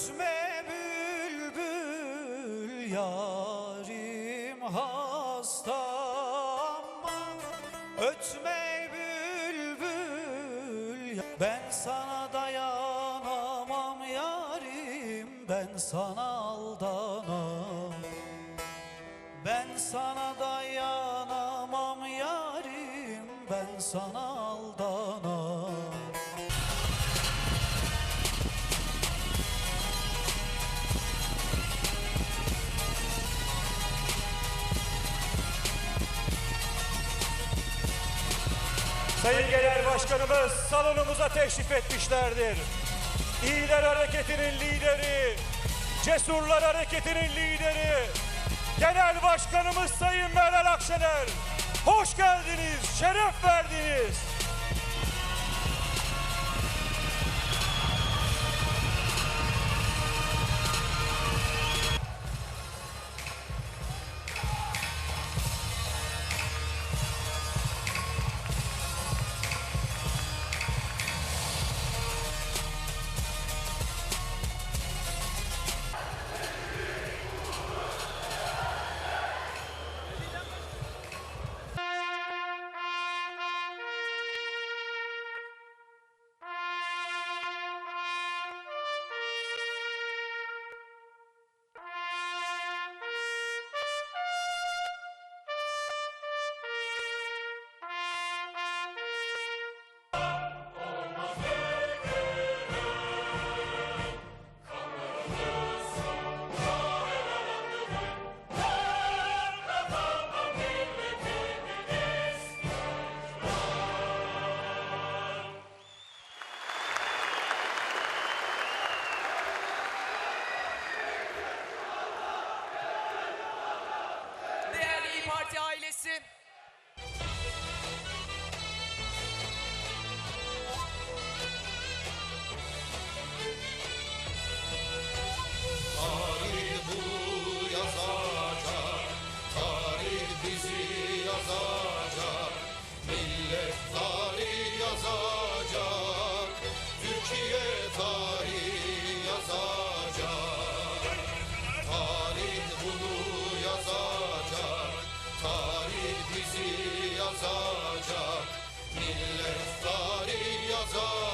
Ötme bülbül yarim hasta aman Ötme bülbül Ben sana dayanamam yarim Ben sana aldanamam Ben sana dayanamam yarim Ben sana Sayın Genel Başkanımız salonumuza teşrif etmişlerdir. İyiler Hareketi'nin lideri, Cesurlar Hareketi'nin lideri, Genel Başkanımız Sayın Meral Akşener. Hoş geldiniz, şeref verdiniz. Bizi yazacak, millet tarih yazacak,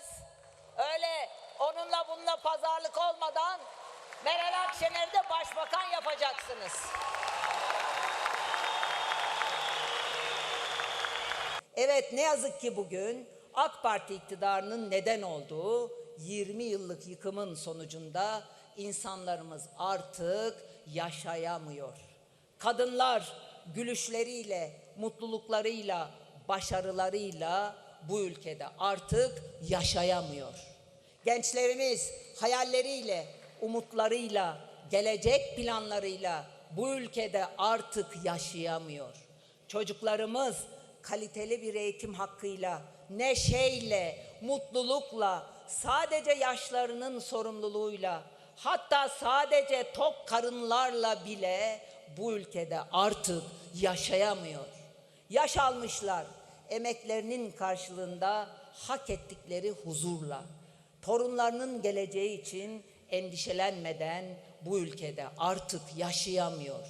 çıkaracaksınız. Öyle onunla bununla pazarlık olmadan Meral Akşener'i başbakan yapacaksınız. Evet ne yazık ki bugün AK Parti iktidarının neden olduğu 20 yıllık yıkımın sonucunda insanlarımız artık yaşayamıyor. Kadınlar gülüşleriyle, mutluluklarıyla, başarılarıyla bu ülkede artık yaşayamıyor. Gençlerimiz hayalleriyle, umutlarıyla, gelecek planlarıyla bu ülkede artık yaşayamıyor. Çocuklarımız kaliteli bir eğitim hakkıyla, neşeyle, mutlulukla, sadece yaşlarının sorumluluğuyla, hatta sadece tok karınlarla bile bu ülkede artık yaşayamıyor. Yaş almışlar, emeklerinin karşılığında hak ettikleri huzurla, torunlarının geleceği için endişelenmeden bu ülkede artık yaşayamıyor.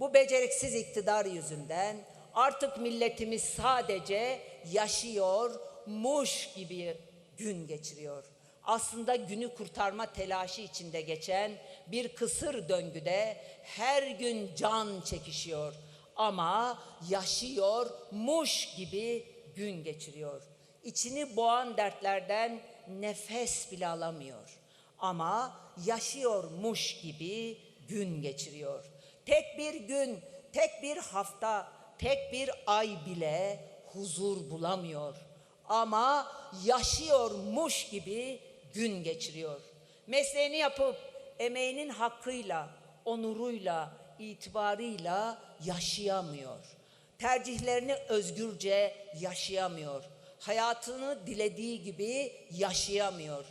Bu beceriksiz iktidar yüzünden artık milletimiz sadece yaşıyormuş gibi gün geçiriyor. Aslında günü kurtarma telaşı içinde geçen bir kısır döngüde her gün can çekişiyor. Ama yaşıyormuş gibi gün geçiriyor. İçini boğan dertlerden nefes bile alamıyor. Ama yaşıyormuş gibi gün geçiriyor. Tek bir gün, tek bir hafta, tek bir ay bile huzur bulamıyor. Ama yaşıyormuş gibi gün geçiriyor. Mesleğini yapıp emeğinin hakkıyla, onuruyla, itibarıyla yaşayamıyor. Tercihlerini özgürce yaşayamıyor. Hayatını dilediği gibi yaşayamıyor.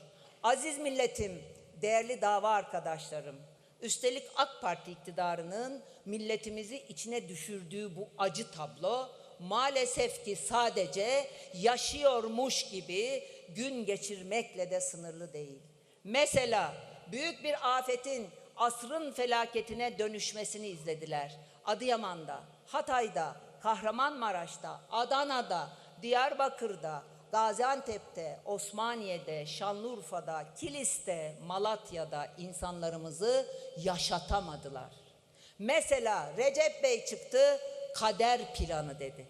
Aziz milletim, değerli dava arkadaşlarım, üstelik AK Parti iktidarının milletimizi içine düşürdüğü bu acı tablo maalesef ki sadece yaşıyormuş gibi gün geçirmekle de sınırlı değil. Mesela büyük bir afetin asrın felaketine dönüşmesini izlediler. Adıyaman'da, Hatay'da, Kahramanmaraş'ta, Adana'da, Diyarbakır'da, Gaziantep'te, Osmaniye'de, Şanlıurfa'da, Kilis'te, Malatya'da insanlarımızı yaşatamadılar. Mesela Recep Bey çıktı, kader planı dedi.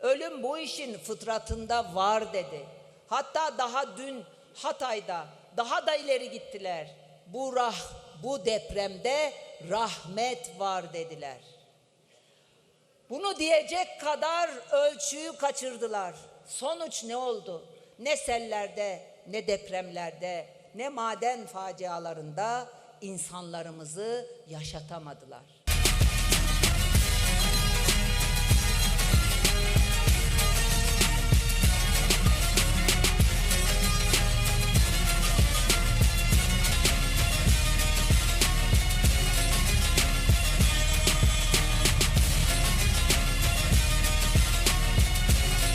Ölüm bu işin fıtratında var dedi. Hatta daha dün Hatay'da daha da ileri gittiler. Bu rah, bu depremde rahmet var dediler. Bunu diyecek kadar ölçüyü kaçırdılar. Sonuç ne oldu? Ne sellerde, ne depremlerde, ne maden facialarında insanlarımızı yaşatamadılar.